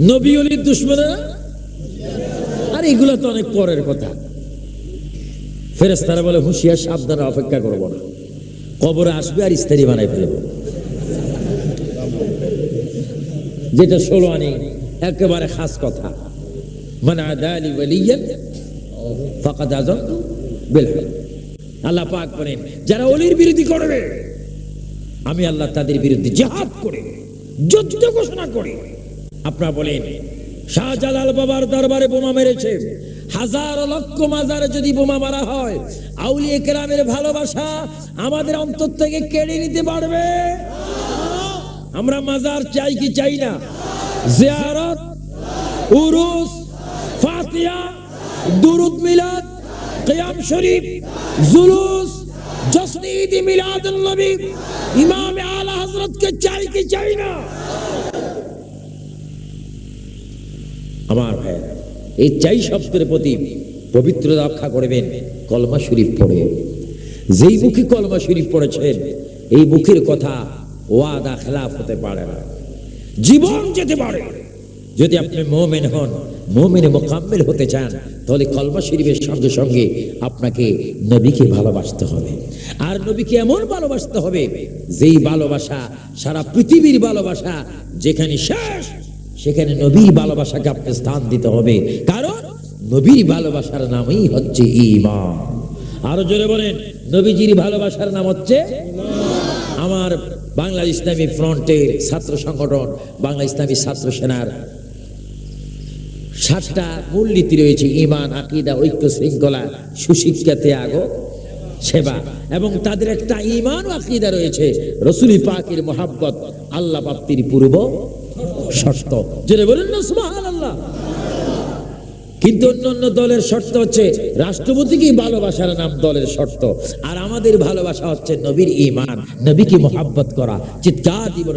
নবী অলির দুশ্মনা? আর এগুলো তো অনেক পরের কথা। ফেরেস্তারা বলে, হুঁশিয়ার সাবধানে অপেক্ষা করব না। কবরে আসবে আর ইস্তারি বানাই ফেলব। যেটা ষোলো আনি, একেবারে খাস কথা। মানে আল্লাহ পাক বলেন, যারা অলির বিরোধী করবে, আমি আল্লাহ তাদের বিরুদ্ধে জাহাদ করে, যুদ্ধ ঘোষণা করে আপনারা বলেন, শাহজালাল বাবার দরবারে বোমা মেরেছে। হাজার লক্ষ মাজারে যদি বোমা মারা হয়, আউলিয়ে কেরামের ভালোবাসা আমাদের অন্তর থেকে কেড়ে নিতে পারবে? আমরা মাজার চাই কি চাই না? জিয়ারত, উরুস ফাতিহা দুরুদ মিলাদ, কিয়াম শরীফ, জুলুস জশ্ন মিলাদ নবী, ইমাম আলা হযরত কে চাই কি চাই না? আমার ভাই এই চাই শব্দের প্রতি পবিত্র রক্ষা করবেন কলমা শরীফ পড়ে। যেই মুখে কলমা শরীফ পড়েছেন এই মুখের কথা ওয়াদা খেলাফ হতে পারে না। জীবন যেতে পারে। যদি আপনি মোমেন হন, মোমেনে মোকাম্মেল হতে চান, তাহলে কলমা শরীফের সঙ্গে সঙ্গে আপনাকে নবীকে ভালোবাসতে হবে। আর নবীকে এমন ভালোবাসতে হবে, যেই ভালোবাসা সারা পৃথিবীর ভালোবাসা, যেখানে শেষ সেখানে নবীর ভালোবাসাকে আপনি স্থান দিতে হবে। কারণ নবীর ভালোবাসার নামই হচ্ছে ইমান আরও জোরে বলেন, নবীজির ভালোবাসার নাম হচ্ছে আমার বাংলা ইসলামী ফ্রন্টের ছাত্র সংগঠন, বাংলা ইসলামী ছাত্র সেনার সাতটা মূলনীতি রয়েছে ইমান আকিদা, ঐক্য, শৃঙ্খলা, সুশিক্ষা, ত্যাগ, সেবা। এবং তাদের একটা ইমান আকিদা রয়েছে, রসুলি পাকের মোহাব্বত, আল্লাহ প্রাপ্তির পূর্ব শর্ত। যেটা বলেন না, সুবহানাল্লাহ। কিন্তু অন্য অন্য দলের শর্ত হচ্ছে রাষ্ট্রপতিকেই ভালোবাসার নাম দলের শর্ত। আর আমাদের ভালোবাসা হচ্ছে নবীর ইমান নবীকে মোহাব্বত করা। চিৎকার দিব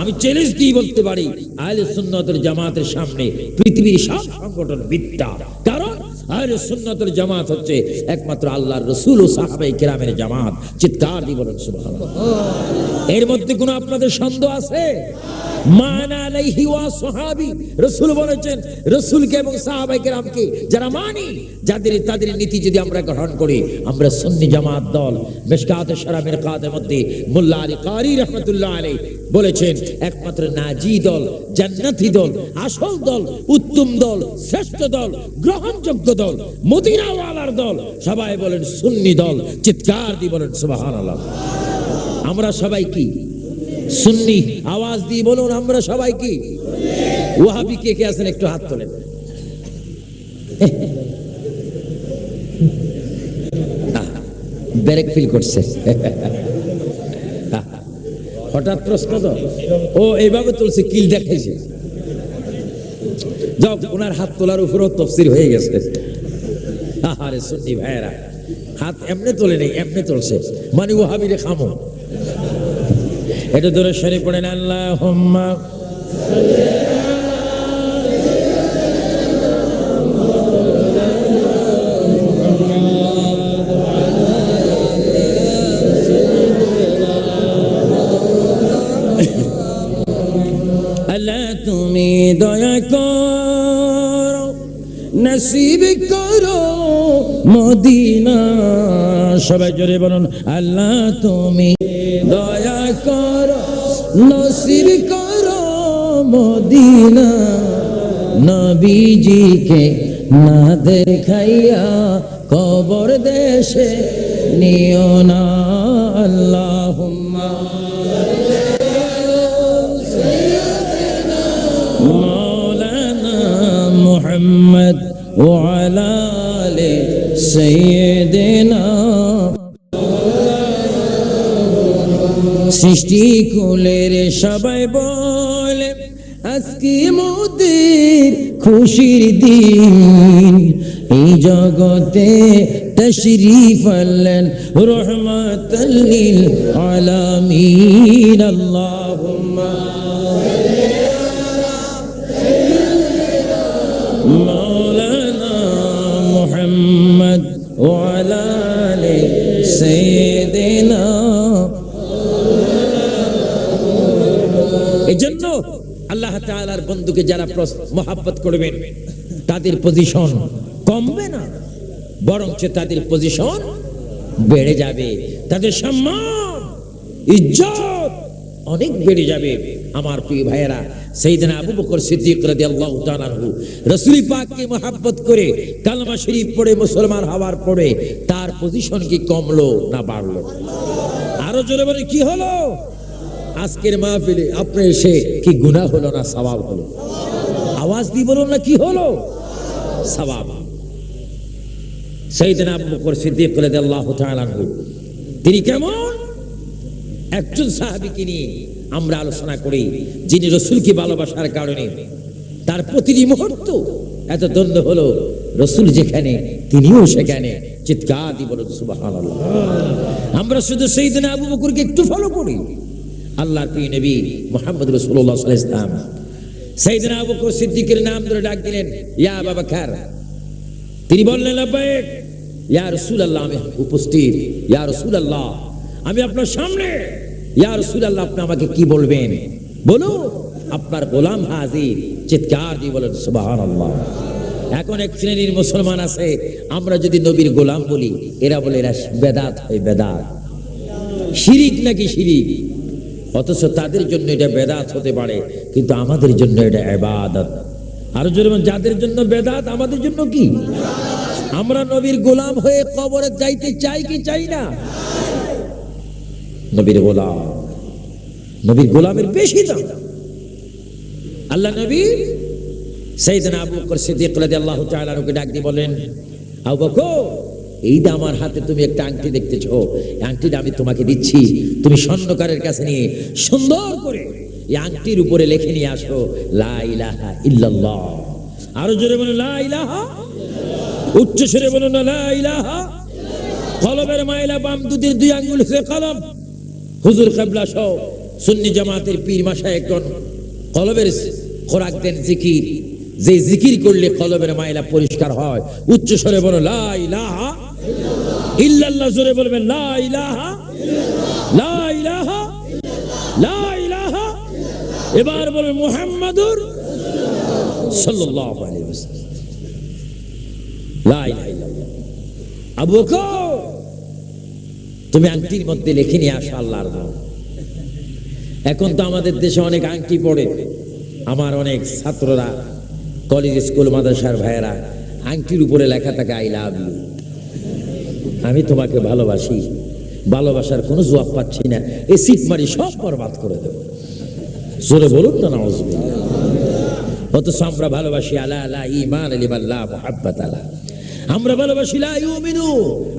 আমি চ্যালেঞ্জ দিয়ে বলতে পারি, আহলে সুন্নতের জামাতের সামনে পৃথিবীর সব সংগঠন বিদ্যা কারণ আহলে সুন্নতের জামাত হচ্ছে একমাত্র আল্লাহর রসুল ও সাহাবাই কেরামের জামাত। চিৎকার দিয়ে এর মধ্যে কোনো আপনাদের সন্দেহ আছে? এবং যারা মানি, যাদের, তাদের নীতি যদি আমরা গ্রহণ করি, আমরা সুন্নি জামাত দল মিশকাত শরাবের কাদের মধ্যে মোল্লা আলী কারি রাহমাতুল্লাহ আলাইহি বলেছেন, একমাত্র নাজি দল, জান্নাতি দল, আসল দল, উত্তম দল, শ্রেষ্ঠ দল, গ্রহণযোগ্য দল, মদিনাওয়ালার দল। সবাই বলেন সুন্নি দল, চিৎকার দিয়ে বলেন সুবহানাল্লাহ। আমরা সবাই কি? সুন্নি। আওয়াজ দিয়ে বলুন, আমরা সবাই কি? ওয়াহাবি কে কে আছেন একটু হাত তোলেন। ব্যারেক ফিল করছে। হঠাৎ প্রশ্ন তো, ও এইভাবে তুলছে, কিল দেখাইছে। যাও ওনার হাত তোলার উপরেও তফসির হয়ে গেছে। আহারে সুন্নি ভাইয়েরা, হাত এমনি তোলে নেই, এমনি তুলছে। মানে ও হাবি রে খামো। এটা ধরে সরে পড়েন আল্লাহ হোম্মা নসিব করো মদিনা। সবাই জোরে বলুন, আল্লাহ তুমি দয়া করো, নসিব করো মদিনা। নবীজিকে না দেখাইয়া কবর দেশে নিও না। আল্লাহ মোহাম্মদ। وعلى آل سيدنا সৃষ্টি কুলের সবাই বলে আজকে মোদের খুশির দিন এই জগতে তশরিফ আল্লাহ রহমাতাল্লিল আলামিন আল্লাহুম্মা وعلى آل سيدنا এই জন্য আল্লাহ তাআলার বন্ধুকে যারা মহাব্বত করবেন তাদের পজিশন কমবে না বরঞ্চ তাদের পজিশন বেড়ে যাবে তাদের সম্মান ইজ্জত অনেক বেড়ে যাবে আমার প্রিয় ভাইয়েরা সেইদিনা আবু বকর সিদ্দিক রাদিয়াল্লাহু তাআলা আনহু, রাসূল পাককে মহব্বত করে কালমা শরীফ পড়ে, মুসলমান হওয়ার পরে তার পজিশন কি কমলো না বাড়লো? আরও জোরে বলে কি হলো? আজকের মাহফিলে আপনি এসে কি গুনাহ হলো না সওয়াব হলো? আওয়াজ দিয়ে বলুন না, কি হলো? সওয়াব। সেইদিন আবু বকর সিদ্দিক রাদিয়াল্লাহু তাআলা আনহু, তিনি কেমন? একজন সাহাবীকে নিয়ে আমরা আলোচনা করি যিনি রসুলকে ভালোবাসার কারণে। তার প্রতিটি মুহূর্ত এত দ্বন্দ্ব হলো রসুল যেখানে, তিনিও সেখানে। চিৎকার দিব সুবহানাল্লাহ। আমরা শুধু সেই দিনে আবু বকরকে একটু ফলো করি। আল্লাহর প্রিয় নবী মোহাম্মদ রসুল্লাহ ইসলাম সেই দিন আবু বকর সিদ্দিকের নাম ধরে ডাক দিলেন, ইয়া বাবা খার তিনি বললেন লাব্বাইক ইয়া রাসূলুল্লাহ, আমি উপস্থিত। ইয়া রাসূলুল্লাহ, আমি আপনার সামনে ইয়া রাসূলুল্লাহ, আপনি আমাকে কি বলবেন? বলো আপনার গোলাম হাজির, চিৎকার দিয়ে বলেন, সুবহানাল্লাহ। এখন এক শ্রেণির মুসলমান আছে, আমরা যদি নবীর গোলাম বলি, এরা বলে এরা বেদাত হয় বেদাত। শিরিক নাকি শিরিক? অথচ তাদের জন্য এটা বেদাত হতে পারে, কিন্তু আমাদের জন্য এটা এবাদত আর যেমন যাদের জন্য বেদাত, আমাদের জন্য কি? আমরা নবীর গোলাম হয়ে কবরে যাইতে চাই কি চাই না? নবীর গোলাম। নবীর গোলামের বেশি দাম। আল্লাহ নবী সেইদিন আবু বকর সিদ্দিক রাদিয়াল্লাহু তাআলা কে ডাক দিয়ে বলেন, আবু বকর, এই যে আমার হাতে তুমি একটা আংটি দেখতেছো। আংটিটা আমি তোমাকে দিচ্ছি। তুমি স্বর্ণকারের কাছে নিয়ে সুন্দর করে এই আংটির উপরে লিখে নিয়ে আসো, লা ইলাহা ইল্লাল্লাহ। আরও জোরে বলো লা ইলাহা উচ্চ স্বরে বলো না লা ইলাহা কলমের মাইলা বাম দুদির দুই আঙ্গুল কলম। হুজুর কাবলা সহ সুন্নি জামাতের পীর মাসা একজন কলবের খোরাক দেন জিকির। যে জিকির করলে কলবের মাইলা পরিষ্কার হয়। উচ্চ স্বরে বলো, লা ইলাহা ইল্লাল্লাহ। জোরে বলবেন, লা ইলাহা লা ইলাহা লা ইলাহা এবার মুহাম্মাদুর সাল্লাল্লাহু আলাইহি ওয়াসাল্লাম লা ইলাহা আবু বকর তুমি আংটির মধ্যে লিখে নিয়ে আসো আল্লাহর এখন তো আমাদের দেশে অনেক আংটি পড়ে। আমার অনেক ছাত্ররা কলেজ স্কুল মাদ্রাসার ভাইয়েরা আংটির উপরে লেখা থাকে আই লাভ ইউ আমি তোমাকে ভালোবাসি। ভালোবাসার কোনো জবাব পাচ্ছি না। এই সিট মারি সব বরবাদ করে দেবো। জোরে বলুন না নওয়াজ অথচ আমরা ভালোবাসি, আলা আলা ইমান আলিমাল্লাহ মোহাব্বত, আলা। আমরা ভালোবাসি লা ইউমিনু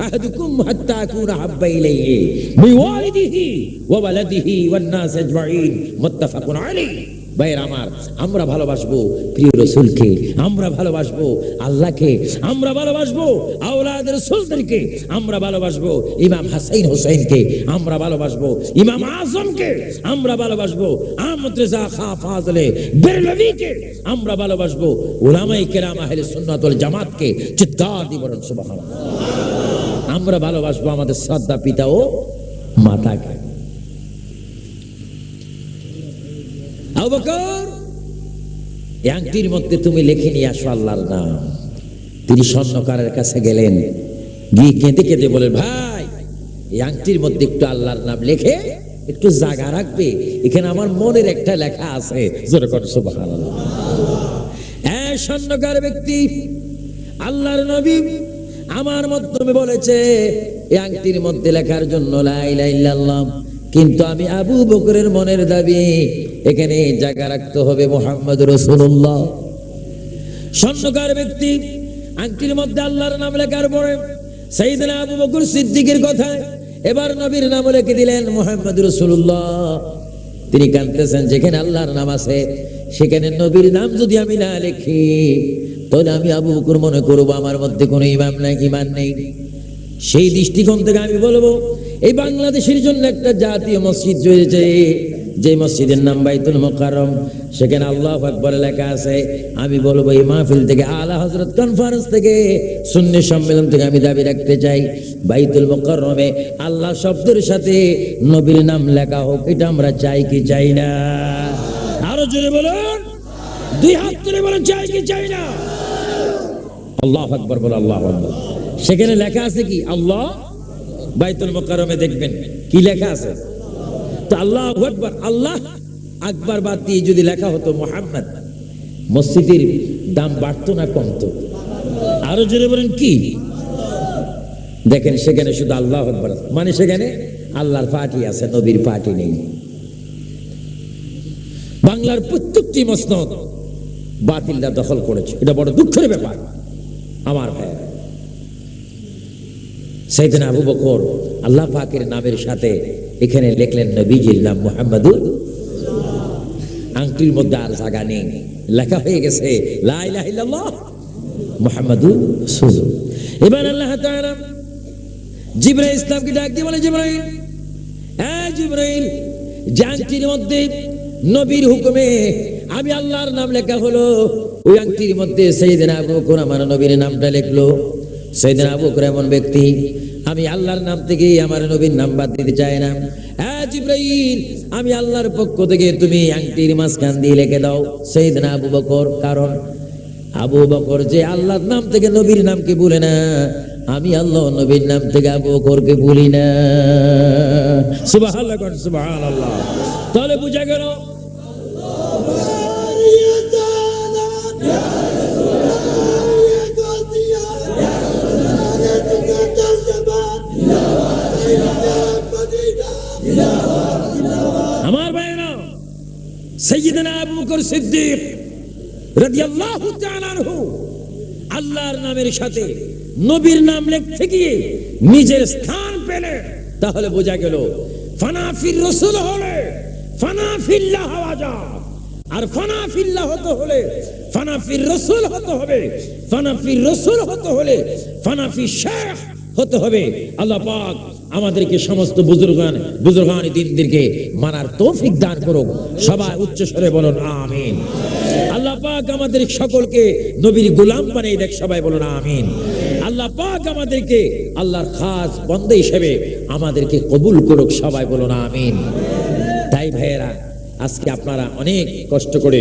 আহাদুকুম হাত্তা আকুনা হাব্বা ইলাইহি বিওয়ালিদিহি ওয়া ওয়ালাদিহি ওয়ান নাস আজমাইন মুত্তাফাকুন আলাইহি ভাইয়ের আমার, আমরা ভালোবাসবো প্রিয় রসুলকে, আমরা ভালোবাসবো আল্লাহকে, আমরা ভালোবাসবো আওলাদ রসুলদেরকে, আমরা ভালোবাসবো ইমাম হাসাইন হোসেনকে আমরা ভালোবাসবো ইমাম আজমকে, আমরা ভালোবাসবো আহমদ খা ফাজলে বেরলভিকে, আমরা ভালোবাসবো ওলামাই কেরাম আহলে সুন্নাত ওয়াল জামাতকে, চিৎকার বলেন সুবহানাল্লাহ। আমরা ভালোবাসবো আমাদের শ্রদ্ধা পিতা ও মাতাকে। আবু বকর আংটির মধ্যে তুমি লিখে নিয়ে আসো আল্লাহর নাম। তিনি স্বর্ণকারের কাছে গেলেন। গিয়ে কেঁদে কেঁদে বলেন, ভাই, এই আংটির মধ্যে একটু আল্লাহর নাম লিখে একটু জায়গা রাখবে। এখানে আমার মনের একটা লেখা আছে। স্বর্ণকার ব্যক্তি, আল্লাহর নবী আমার মাধ্যমে বলেছে এই আংটির মধ্যে লেখার জন্য লা ইলাহা ইল্লাল্লাহ কিন্তু আমি আবু বকরের মনের দাবি, এখানে জায়গা রাখতে হবে মোহাম্মদ রসুল্লাহ স্বর্ণকার ব্যক্তি, আংটির মধ্যে আল্লাহর নাম লেখার পরে সেইদিন আবু বকর সিদ্দিকের কথা এবার নবীর নাম লিখে দিলেন মোহাম্মদ রসুল্লাহ তিনি কানতেছেন যেখানে আল্লাহর নাম আছে, সেখানে নবীর নাম যদি আমি না লিখি, তাহলে আমি আবু বকর মনে করব আমার মধ্যে কোনো ইমাম নাই, ইমান নেই। সেই দৃষ্টিকোণ থেকে আমি বলব এই বাংলাদেশের জন্য একটা জাতীয় মসজিদ রয়েছে, যে মসজিদের নাম বাইতুল মোকারম সেখানে আল্লাহ আকবর লেখা আছে, আমি বলব এই মাহফিল থেকে আলা হজরত কনফারেন্স থেকে, সুন্নি সম্মেলন থেকে আমি দাবি রাখতে চাই। বাইতুল মোকাররমে আল্লাহ শব্দের সাথে নবীর নাম লেখা হোক, এটা আমরা চাই কি চাই না। আরও জোরে বলুন। দুই হাত তুলে বলুন, চাই কি চাই না। আল্লাহ আকবর বলো, আল্লাহ সেখানে লেখা আছে কি? আল্লাহ বাইতুল মোকারমে দেখবেন। কি লেখা আছে? তো আল্লাহ আকবর আল্লাহ আকবর বাদ দিয়ে যদি লেখা হতো মোহাম্মদ, মসজিদের দাম বাড়তো না কমতো? আরও জোরে বলেন কি? দেখেন সেখানে শুধু আল্লাহ আকবর মানে সেখানে আল্লাহর পার্টি আছে, নবীর পার্টি নেই। বাংলার প্রত্যেকটি মসনদ বাতিলরা দখল করেছে। এটা বড় দুঃখের ব্যাপার। আমার ভাই সেইদিন আবু বকর আল্লাহ পাকের নামের সাথে এখানে লিখলেন নবীজির নাম মুহাম্মাদুর আংটির মধ্যে আর জায়গা নেই। লেখা হয়ে গেছে মুহাম্মাদুর এবার আল্লাহ জিব্রাইল ইসলামকে ডাক দিয়ে বলে, জিব্রাইল হ্যাঁ জিব্রাইল জানটির মধ্যে নবীর হুকুমে আমি আল্লাহর নাম লেখা হলো, ওই আংটির মধ্যে সেইদিন আবু বকর আমার নবীর নামটা লিখলো। সেইদিন আবু বকর এমন ব্যক্তি, আমি আল্লাহর নাম থেকে আমার নবীর নাম বাদ দিতে চাই না। হ্যাঁ জিব্রাইল, আমি আল্লাহর পক্ষ থেকে তুমি আংটির মাঝখান দিয়ে লিখে দাও সেইদিন আবু বকর, কারণ আবু বকর যে আল্লাহর নাম থেকে নবীর নামকে বলে না, আমি আল্লাহ নবীর নাম থেকে আবু বকরকে বলি না। সুবহানাল্লাহ সুবহানাল্লাহ। তাহলে বুঝা গেল? আমার সৈয়দনা আবু সিদ্দিক রাদিয়াল্লাহু আল্লাহর নামের সাথে নবীর নাম লিখতে গিয়ে নিজের স্থান পেলে। তাহলে বোঝা গেল, ফানাফির রসুল হলে ফানাফিল্লাহ হওয়া যায়। আর ফানাফিল্লাহ হতে হলে ফানাফির রসুল হতে হবে। ফানাফির রসুল হতে হলে ফানাফি শেখ হতে হবে। আল্লাহ পাক আমাদেরকে সমস্ত বুজুর্গান, বুজুর্গানি দিনদেরকে মানার তৌফিক দান করুক। সবাই উচ্চ স্বরে বলুন, আমিন। আল্লাহ পাক আমাদের সকলকে নবীর গোলাম বানিয়ে দেখ, সবাই বলুন, আমিন। আল্লাহ পাক আমাদেরকে আল্লাহর খাস বন্ধ হিসেবে আমাদেরকে কবুল করুক, সবাই বলুন, আমিন। তাই ভাইয়েরা, আজকে আপনারা অনেক কষ্ট করে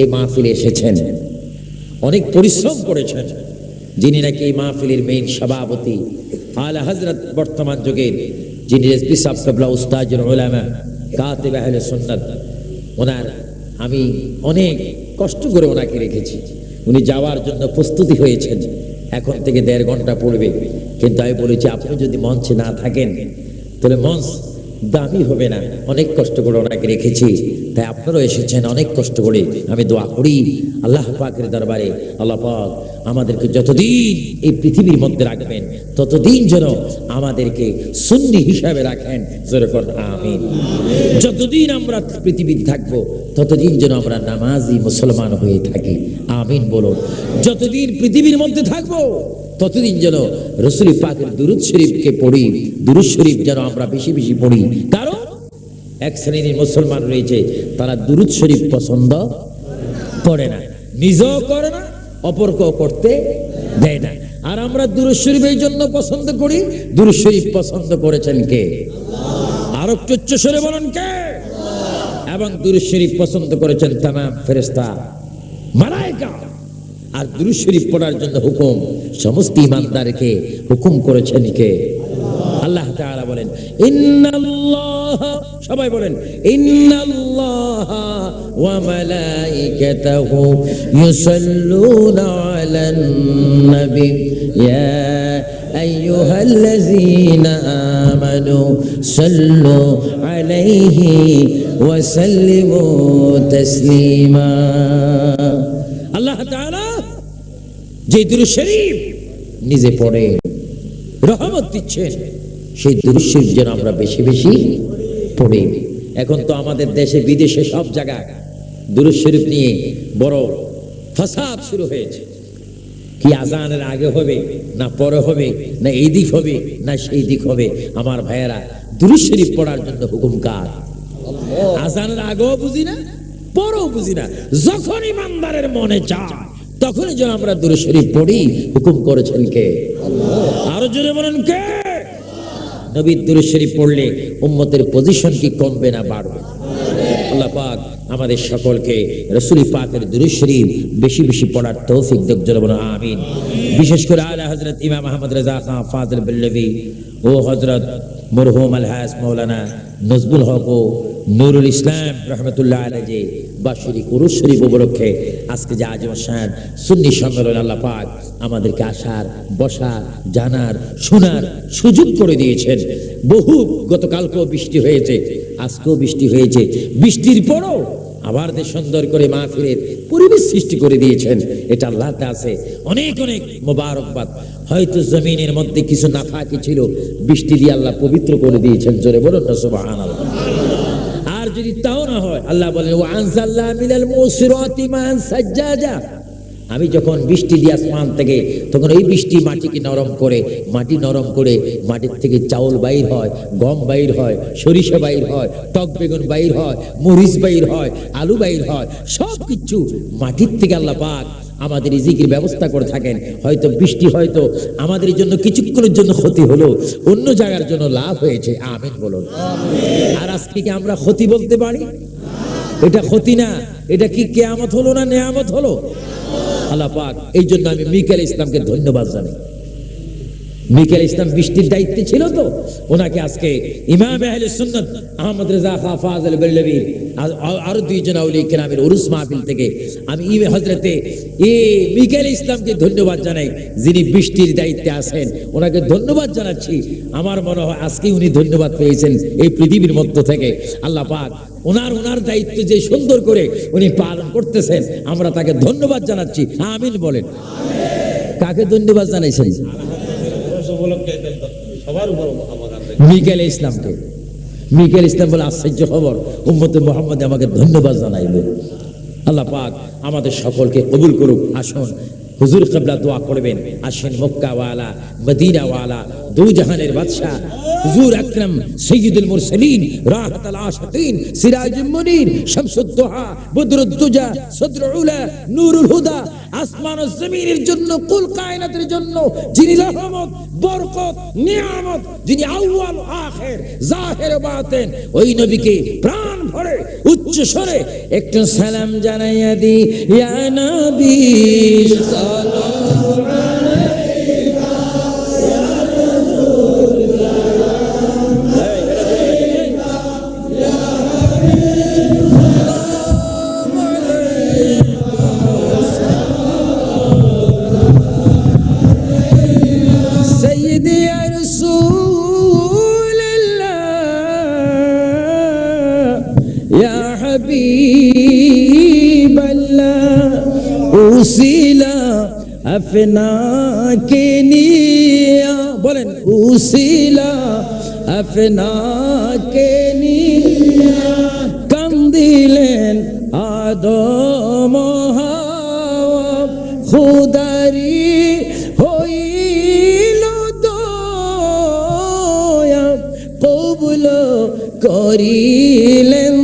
এই মাহফিলে এসেছেন। অনেক পরিশ্রম করেছেন। যিনি নাকি এই মাহফিলের মেইন সভাপতি আলা হজরত বর্তমান যুগের যিনি এসপি সাহেব কাবলা উস্তাজুল উলামা, কাতিব আহলে সুন্নাত, ওনার আমি অনেক কষ্ট করে ওনাকে রেখেছি। উনি যাওয়ার জন্য প্রস্তুতি হয়েছেন। এখন থেকে দেড় ঘণ্টা পড়বে। কিন্তু আমি বলেছি, আপনি যদি মঞ্চে না থাকেন, তাহলে মঞ্চ দামি হবে না। অনেক কষ্ট করে ওনাকে রেখেছি। তাই আপনারাও এসেছেন, অনেক কষ্ট করে। আমি দোয়া করি আল্লাহ পাকের দরবারে। আল্লাহ পাক আমাদেরকে যতদিন এই পৃথিবীর মধ্যে রাখবেন, ততদিন যেন আমাদেরকে সুন্নি হিসাবে রাখেন। আমিন। যতদিন আমরা পৃথিবীতে থাকব, ততদিন যেন আমরা নামাজি মুসলমান হয়ে থাকি। আমিন বলুন। যতদিন পৃথিবীর মধ্যে থাকব ততদিন যেন রসুল পাকের দুরুদ শরীফকে পড়ি, দুরুদ শরীফ যেন আমরা বেশি বেশি পড়ি। কারণ এক শ্রেণির মুসলমান রয়েছে, তারা দুরুদ শরীফ পছন্দ করে না, নিজেও করে না, অপরকেও করতে দেয় না। আর আমরা দুরুদ শরীফ এই জন্য পছন্দ করি, দুরুদ শরীফ পছন্দ করেছেন কে? আর একটু উচ্চ স্বরে বলেন কে? এবং দুরুদ শরীফ পছন্দ করেছেন তামাম ফেরেস্তা মালাইকা আর দুরু শরীফ পড়ার জন্য হুকুম সমস্ত ইমানদারকে হুকুম করেছেন কে? আল্লাহ তাআলা বলেন, ইন্নাল্লাহ সবাই বলেন, ইন্নাল্লাহ ওয়া মালাইকাতাহু ইউসাল্লুনা আলান নবী। ইয়া আইয়ুহাল্লাযীনা আমানু সাল্লু আলাইহি ওয়া সাল্লিমু তাসলিমা। আল্লাহ তাআলা যে দুরূদ শরীফ নিজে পড়ে রহমত দিচ্ছেন, সেই শরীফ যেন আমরা বেশি বেশি পড়ি। এখন তো আমাদের দেশে, বিদেশে সব জায়গায় শরীফ নিয়ে বড় ফাসাদ শুরু হয়েছে। কি আজানের আগে হবে, না পরে হবে, না এই দিক হবে, না সেই দিক হবে, আমার ভাইয়েরা দুরূদ পড়ার জন্য হুকুম কার আজানের আগেও বুঝি না, পরেও বুঝি না, যখন ইমানদারের মনে চায় তখনই যেন আমরা দুরূদ শরীফ পড়ি। হুকুম করেছেন কে? আরও জোরে বলেন কে? নবীর দুরূদ শরীফ পড়লে উম্মতের পজিশন কি কমবে না বাড়বে? আল্লাহ পাক আমাদের সকলকে রসুল পাকের শরীফ বেশি বেশি পড়ার তৌফিক দেখ আমিন। বিশেষ করে আলা হজরত ইমাম আহমদ রাজা খান ফাজল বিল্লবী ও হজরত মরহুম আলহাস মৌলানা নজবুল হক ও নুরুল ইসলাম রহমতুল্লাহ যে বাৎসরিক উরুস শরীফ উপলক্ষে আজকে যে আজম শান সুন্নি সম্মেলন আল্লাহ পাক আমাদেরকে আসার, বসার, জানার, শোনার সুযোগ করে দিয়েছেন। বহু গতকালকেও বৃষ্টি হয়েছে, আজকেও বৃষ্টি হয়েছে। বৃষ্টির পরও আবার যে সুন্দর করে মাহফিলের পরিবেশ সৃষ্টি করে দিয়েছেন। এটা আল্লাহতে আছে। অনেক অনেক মোবারকবাদ। হয়তো জমিনের মধ্যে কিছু নাফাকি ছিল, বৃষ্টি দিয়ে আল্লাহ পবিত্র করে দিয়েছেন। জোরে বলুন না, সুবহানাল্লাহ। যদি তাও না হয়, আল্লাহ বলেন ও আনসাল্লাহ আমি যখন বৃষ্টি দিয়ে আসমান থেকে, তখন এই বৃষ্টি মাটিকে নরম করে, মাটি নরম করে, মাটির থেকে চাউল বাইর হয়, গম বাইর হয়, সরিষা বাইর হয়, টক বেগুন বাইর হয়, মরিচ বাইর হয়, আলু বাইর হয় সব কিছু মাটির থেকে আল্লাহ পাক আমাদের রিজিকের ব্যবস্থা করে থাকেন। হয়তো বৃষ্টি হয়তো আমাদের জন্য কিছুক্ষণের জন্য ক্ষতি হলো অন্য জায়গার জন্য লাভ হয়েছে। আমিন বলুন। আর আজকে কি আমরা ক্ষতি বলতে পারি? এটা ক্ষতি না এটা কি কেয়ামত হলো না নেয়ামত হলো? আল্লাহ পাক এই জন্য আমি মিকাল ইসলামকে ধন্যবাদ জানাই। মিকাল ইসলাম বৃষ্টির দায়িত্বে ছিল তো। ওনাকে আজকে ইমাম আহমদ রেজা খা ফাজল বেল্লবী আরও দুইজন আউলি কেরামের মাহফিল থেকে আমি হজরতে এ মিকাল ইসলামকে ধন্যবাদ জানাই যিনি বৃষ্টির দায়িত্বে আছেন। ওনাকে ধন্যবাদ জানাচ্ছি। আমার মনে হয় আজকে উনি ধন্যবাদ পেয়েছেন এই পৃথিবীর মধ্য থেকে। আল্লাহ পাক ওনার ওনার দায়িত্ব যে সুন্দর করে উনি পালন করতেছেন, আমরা তাকে ধন্যবাদ জানাচ্ছি। আমিন বলেন। কাকে ধন্যবাদ জানাইছেন? উপলক্ষে মিকেল ইসলামকে। মিকেল ইসলাম বলে আশ্চর্য খবর। উম্মতে মোহাম্মদ আমাকে ধন্যবাদ জানাইবে। আল্লাহ পাক আমাদের সকলকে কবুল করুক, আসুন হুজুর কবলা দোয়া করবেন। আসেন মক্কাওয়ালা, মদিনাওয়ালা দু জাহানের বাদশাহ। হুজুর আকরাম সৈয়দুল মুরসালিন রাহাত আল আশাকিন সিরাজ মুনির শামসুদ দোহা বদরুদ দুজা সদরুল উলা নূরুল হুদা, আসমান ও জমিনের জন্য, কুল কায়নাতের জন্য, যিনি রহমত, বরকত, নিয়ামত, যিনি আউয়াল আখের, জাহের ও বাতেন, ওই নবীকে প্রাণ উচ্চ স্বরে একটু সালাম জানাইয়া দি ইয়া নবী সালাম। আপনাকে বলেন উসিলা আপনাকে নিয়া কান্দিলেন আদম খুদারি হইল কবুল করিলেন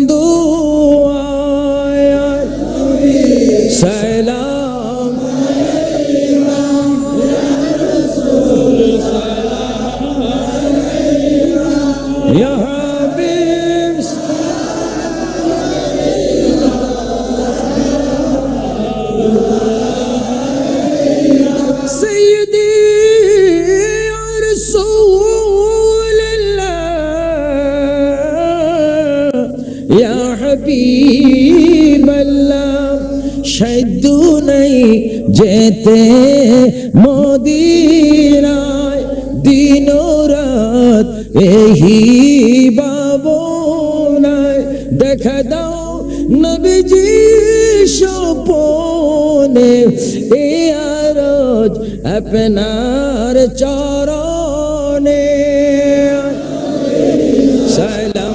হাবিবাল্লাহ সাধ্য নাই যেতে মদিরায় দিন রাত এহি বাবনায়। দেখা দাও নবীজি সপনে এ আরজ আপনার চরণে। সালাম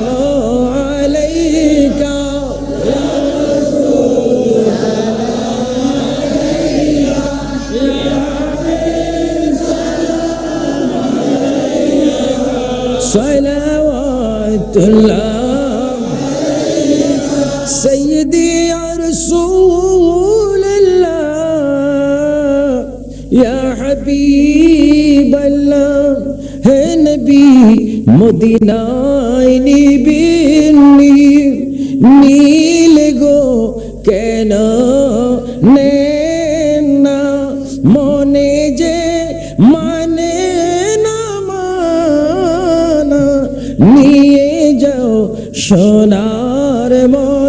الله. سيدي يا رسول الله يا حبيب الله. সোনার মদিনা